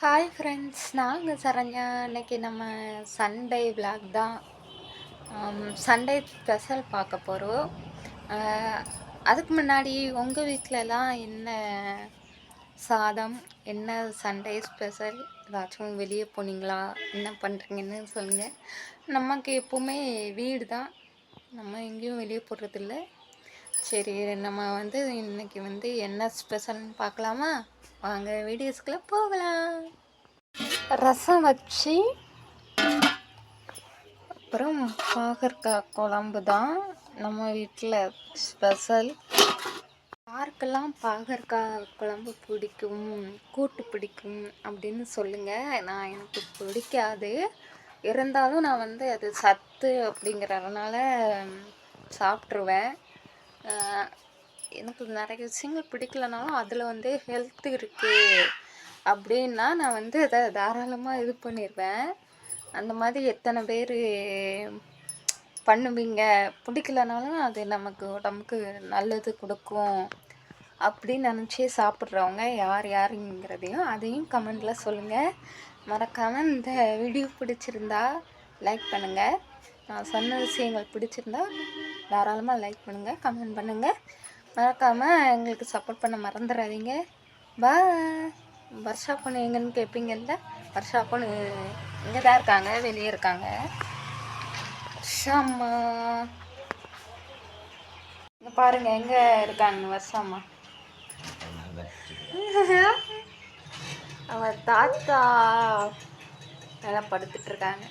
Hi friends நாங்கள் சரண்யா. இன்றைக்கி நம்ம சண்டே vlog தான். சண்டே ஸ்பெஷல் பார்க்க போகிறோம் அதுக்கு முன்னாடி உங்கள் வீட்டிலலாம் என்ன சாதம் என்ன சண்டே ஸ்பெஷல் ஏதாச்சும் வெளியே போனீங்களா? என்ன பண்ணுறீங்கன்னு சொல்லுங்கள் நமக்கு எப்போவுமே வீடு தான். நம்ம எங்கேயும் வெளியே போடுறதில்ல சரி நம்ம வந்து இன்றைக்கி வந்து என்ன ஸ்பெஷல்னு பார்க்கலாமா? வாங்க வீடியோஸ்குள்ளே போகலாம். ரசம் வச்சு அப்புறம் பாகற்காய் குழம்பு தான் நம்ம வீட்டில் ஸ்பெஷல் யாருக்கெல்லாம் பாகற்காய் குழம்பு பிடிக்கும் கூட்டு பிடிக்கும் அப்படின்னு சொல்லுங்கள் நான் எனக்கு பிடிக்காது. இருந்தாலும் நான் வந்து அது சத்து அப்படிங்கிறதுனால சாப்பிட்ருவேன் எனக்கு நிறைய விஷயங்கள் பிடிக்கலனாலும் அதில் வந்து ஹெல்த் இருக்குது அப்படின்னா நான் வந்து அதை தாராளமாக இது பண்ணிடுவேன் அந்த மாதிரி எத்தனை பேர் பண்ணுவீங்க? பிடிக்கலனாலும் அது நமக்கு உடம்புக்கு நல்லது கொடுக்கும் அப்படின்னு நினச்சி சாப்பிட்றவங்க யார் யாருங்கிறதையும் அதையும் கமெண்டில் சொல்லுங்கள் மறக்காமல் இந்த வீடியோ பிடிச்சிருந்தா லைக் பண்ணுங்கள் நான் சொன்ன விஷயங்கள் பிடிச்சிருந்தா தாராளமாக லைக் பண்ணுங்கள் கமெண்ட் பண்ணுங்கள் மறக்காமல் எங்களுக்கு சப்போர்ட் பண்ண மறந்துடாதீங்க பாய் வர்ஷா பொண்ணு எங்கன்னு கேட்பீங்கல்ல வர்ஷா பொண்ணு இங்கே தான் இருக்காங்க வெளியே இருக்காங்க. வர்ஷாம்மா. இங்கே பாருங்க எங்கே இருக்காங்க வர்ஷாம்மா? அவன் தாத்தா நல்லா படுத்துட்டு இருக்காங்க.